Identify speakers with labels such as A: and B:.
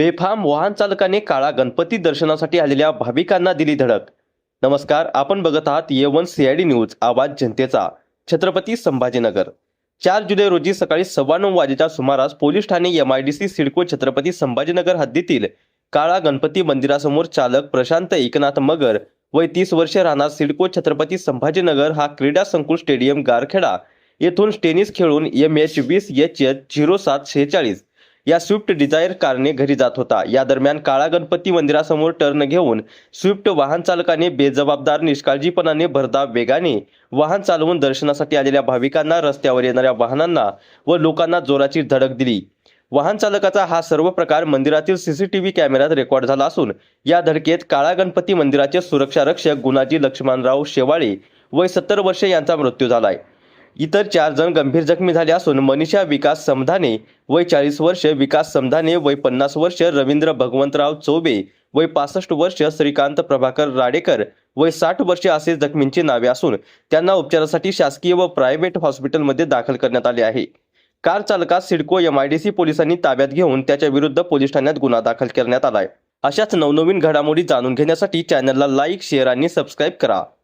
A: बेफाम वाहन चालकाने काळा गणपती दर्शनासाठी आलेल्या भाविकांना दिली धडक. नमस्कार आपण बघत आहात A one C I D news आवाज जनतेचा. छत्रपती संभाजीनगर. चार जुलै रोजी सकाळी सव्वा नऊ वाजेच्या सुमारास police Thane M I D C CIDCO Chhatrapati Sambhajinagar हद्दीतील काळा गणपती मंदिरासमोर चालक प्रशांत एकनाथ मगर वय तीस वर्षे राहणार सिडको छत्रपती संभाजीनगर हा क्रीडा संकुल स्टेडियम गारखेडा येथून टेनिस खेळून एम एच वीस एच एच झिरो सात शेहेचाळीस या स्विफ्ट डिझायर कारने घरी जात होता. या दरम्यान काळा गणपती मंदिरासमोर टर्न घेऊन स्विफ्ट वाहन चालकाने बेजबाबदार निष्काळजीपणाने भरधाव वेगाने वाहन चालवून दर्शनासाठी आलेल्या भाविकांना रस्त्यावर येणाऱ्या वाहनांना व लोकांना जोराची धडक दिली. वाहन चालकाचा हा सर्व प्रकार मंदिरातील सीसीटीव्ही कॅमेऱ्यात रेकॉर्ड झाला असून या धडकेत काळा गणपती मंदिराचे सुरक्षा रक्षक गुणाजी लक्ष्मणराव शेवाळे वय सत्तर वर्षे यांचा मृत्यू झालाय. इतर चार जण गंभीर जखमी झाले असून मनीषा विकास समधाने वय चाळीस वर्ष विकास समधाने वय पन्नास वर्ष रवींद्र भगवंतराव चौबे वय पासष्ट वर्ष श्रीकांत प्रभाकर राडेकर वय साठ वर्षे असे जखमींची नावे असून त्यांना उपचारासाठी शासकीय व प्रायव्हेट हॉस्पिटलमध्ये दाखल करण्यात आले आहे. कार चालकास सिडको एमआयडीसी पोलिसांनी ताब्यात घेऊन त्याच्या विरुद्ध पोलीस ठाण्यात गुन्हा दाखल करण्यात आलाय. अशाच नवनवीन घडामोडी जाणून घेण्यासाठी चॅनलला लाईक शेअर आणि सबस्क्राईब करा.